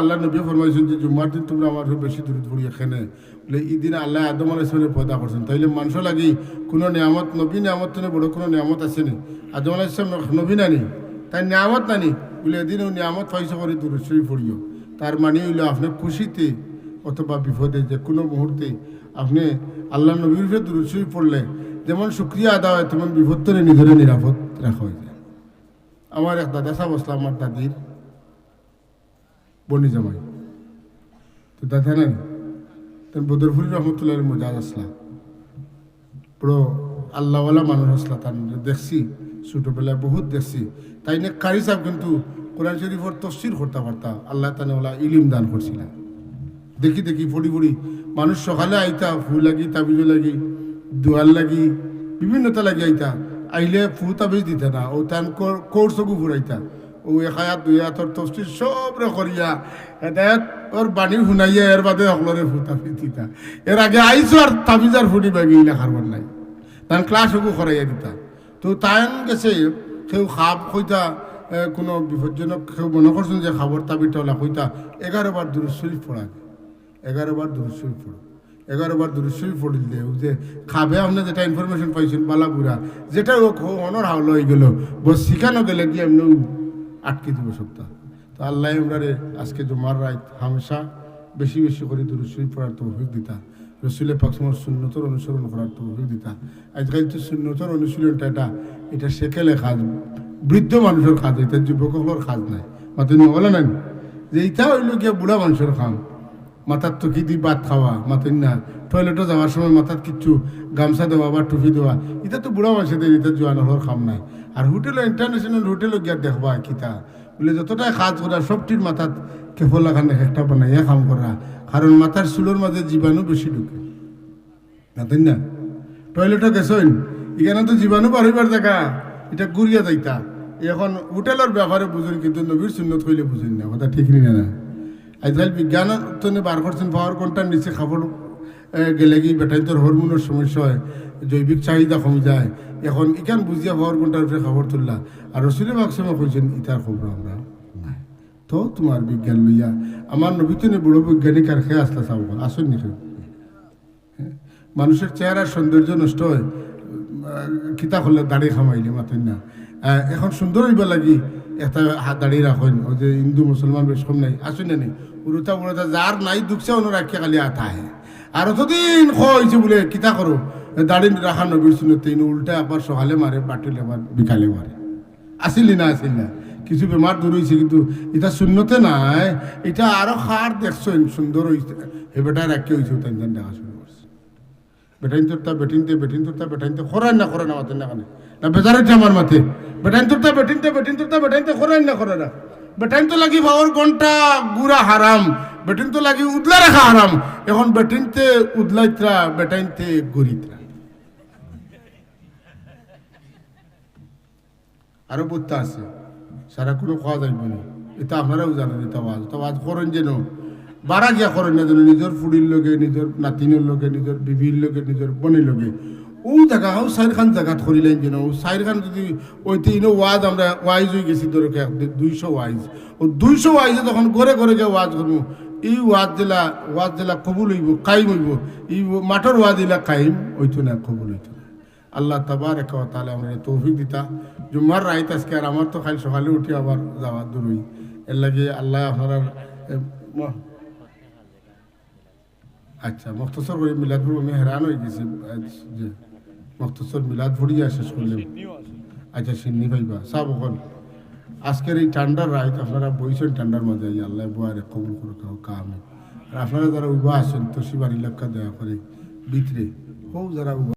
আল্লাহ নবী ফরমাইছেন যে জুম্মার দিন তোমরা আমার বেশি দূর পড়ি এখানে বলে এই আল্লাহ আদম আলাইসলামের পয়দা করছেন। তাইলে মানুষ লাগি কোনো নিয়ামত নবী নিয়ামত তো বড় কোনো নিয়ামত আসেনি আদম আলাইসলাম নবী নানি, তাই নিয়ামত নানি। বলে এদিন ও নিয়ামত পয়সা করে দূর শুই পড়িও। তার মানে হইল আপনি খুশিতে অথবা বিপদে যে কোনো মুহূর্তে আপনি আল্লাহ নবীর উপরে দূর শুই পড়লে যেমন শুক্রিয়া আদা হয়, তেমন বিপদ তো নিজের নিরাপদ রাখা হয়ে যায়। আমার এক দাদা সাহেব আসলাম আমার দাদির। বনি জামাই। তো দাদা নেন তার বদরফুলি রহমতুল্লাহ মজাজ আসলা। বড় আল্লাহওয়ালা মানুষ আসলা তার দেখছি, ছোটবেলায় বহুত দেখছি। তাই না কারি সাহেব কিন্তু কোরআন শরীফর তফসির করতে পারতাম আল্লাহ তালা ইলিম দান করছিলাম দেখি দেখি, পড়ি পড়ি। মানুষ সকালে আইতা, ফুল লাগি, তাবিজ লাগি দোয়াল লাগি বিভিন্নতা লাগি আইতা। আইলে ফু তাবিজ দিতে না। ও তান কোর্সগু ফুরাইতা। দুই বাণী বাদে আগে বাগি নাই। তো গেছে খাপ কোনো বিপজ্জনক কেউ মনে করছেন যে খাবার তাবিটা ওলা কইতা, এগারো বার দূর শরীফ পড়া। যায় এগারো বার দুরুশ্বই পড়ো। এগারো বার পড়িল যে খাবে আপনি যেটা ইনফরমেশন পাইছেন, বালাপুরা, যেটা অনর হাওল হয়ে গেল, বস শিখানো গেলে গিয়ে এমনি আটকে দিব সপ্তাহ তো আল্লাহ আমরারে আজকে জমার রাত হামেশা বেশি বেশি করে দুরুশ্বই পড়ার তৌফিক দিতা। রসুলের পাকসমর শূন্যতর অনুসরণ করার তৌফিক দিতা। আজকাল তো শূন্যতর অনুশীলনটা এটা এটা সেকেলে কাজ, বৃদ্ধ মানুষের কাজ, এটা যুবকগুলোর কাজ নাই। মাত্র বলে নেন যে এটা হইল গিয়ে বুড়া মানুষের কাম। মাথার তো কি দি ভাত খাওয়া মাথার না টয়লেটে যাওয়ার সময় মাথার কিচ্ছু গামছা দেওয়া বা টুপি দেওয়া এটা তো বুড়া মানুষদের এটা জোয়ান হওয়ার খাম নাই। আর হোটেলে ইন্টারন্যাশনাল হোটেলে গিয়া দেখবা কিতা। বলে যতটাই কাজ করা সবটির মাথাত কেফল লাগান একটা বানাইয়া কাম করা কারণ মাথার চুলোর মাঝে জীবাণু বেশি ঢুকে। না তাই না? টয়লেটে গেছেন এখানে তো জীবাণু বাড়িবার দেখা এটা গুড়িয়া যাইতা। এখন হোটেলের ব্যাপারে বুঝুন কিন্তু নবীর সুন্নত কইলে বুঝুন না। কথা ঠিক নি না আজকাল বিজ্ঞান তো বার করছেন পাওয়ার কোনটার নিচে খাবার গেলে কি বেটাইতর হরমোনের সমস্যা হয় জৈবিক চাহিদা কমে যায়। এখন ইখান বুঝিয়া পাওয়ার কোনটার উপরে খাবার তুললা। আর রসুলে বাক্সমা কইছেন ইতার খবর আমরা নাই। তো তোমার বিজ্ঞান লইয়া আমার নবীতনে বড় বৈজ্ঞানিক আর খেয়ে আসলা চাব আসুন নি মানুষের চেহারার সৌন্দর্য নষ্ট হয়। আহ, কিতা করলে দাড়ি খামাইলে মাতেন না। এখন সুন্দর হইব লাগি এটা হাত দাড়ি রাখেন ও যে হিন্দু মুসলমান বেশ কম নাই। আসুন না নি উড়ুতা উড়ুতা যার নাই দুঃখছে অনু রাখিয়া খালি আতা হে আর অতদিন হয়েছে বলে কিতা করো? দাড়ি রাখা নবীর শুনে তিন উল্টা আবার সকালে মারে, পাটিলে আবার বিকালে মারে। আসিলি না, আসিল না। কিছু বেমার দূর হয়েছে, কিন্তু এটা শূন্যতে নাই। এটা আরও খার দেখছেন সুন্দর হয়েছে হে বেটা রাখি হয়েছে তাই দেখা শুরু করছে। বেটাইন তোরটা বেটিনতে বেটিন তোরটা বেটাইনতে খরান না করে না মাতেন না কানে। না, বেজারে আমার মাথে বেটাইন তোরটা বেটিনতে বেটিন তোরটা বেটাইনতে খরান না করে না। বেটাইন তো লাগি বাবার ঘণ্টা গুড়া হারাম বেটিন তো লাগি উদলা রাখা হারাম এখন বেটিনতে উদলাইত্রা বেটাইনতে গরিত্রা আরও বুঝতে আছে সারা কোনো খাওয়া যাইব না এটা আপনারাও জানেন এটা আওয়াজ তো আওয়াজ করেন যেন বারা গিয়া করেন যেন নিজের ফুডির লগে নিজের নাতিনের লগে নিজের বিবির লগে নিজের বোনের লগে। ও জায়গা ও সাইর খান জায়গাত করিলেন যেন। ও সাইর খান যদি ওইতে ইনো ওয়াজ আমরা, ওয়াইজ হয়ে গেছি ধরো দুইশো ওয়াইজ। ও দুইশো ওয়াইজে তখন ঘরে ঘরে গিয়ে ওয়াজ করব, এই ওয়াজ জেলা ওয়াজ জেলা কবুল হইব কাইম হইব। এই মাঠর ওয়াজ দিলা কাইম হইতো না, কবুল হইতো না। আল্লাহ তাবারক ওয়া তাআলা আমরা তৌফিক দিতা। জুম্মার রাইত আজকে আর আমার তো খালি সকালে উঠি আবার যাওয়া দূরই। এর লাগে আল্লাহ আপনারা আচ্ছা মখতসর করে মিলাদ ভুড়ি আমি হেরান হয়ে গেছি মখতসর মিলাদ ভরিয়া শেষ করলেন। আচ্ছা সিন্নি ভাইবা সাব ওখান। আজকের এই ঠান্ডার রাইত আপনারা বইছেন ঠান্ডার মাঝে আল্লাহ বুয়ারে কবুল করে কাউ কামে আর আপনারা যারা উবা আছেন তো শিবার এলাকা দয়া করে ভিতরে হোক যারা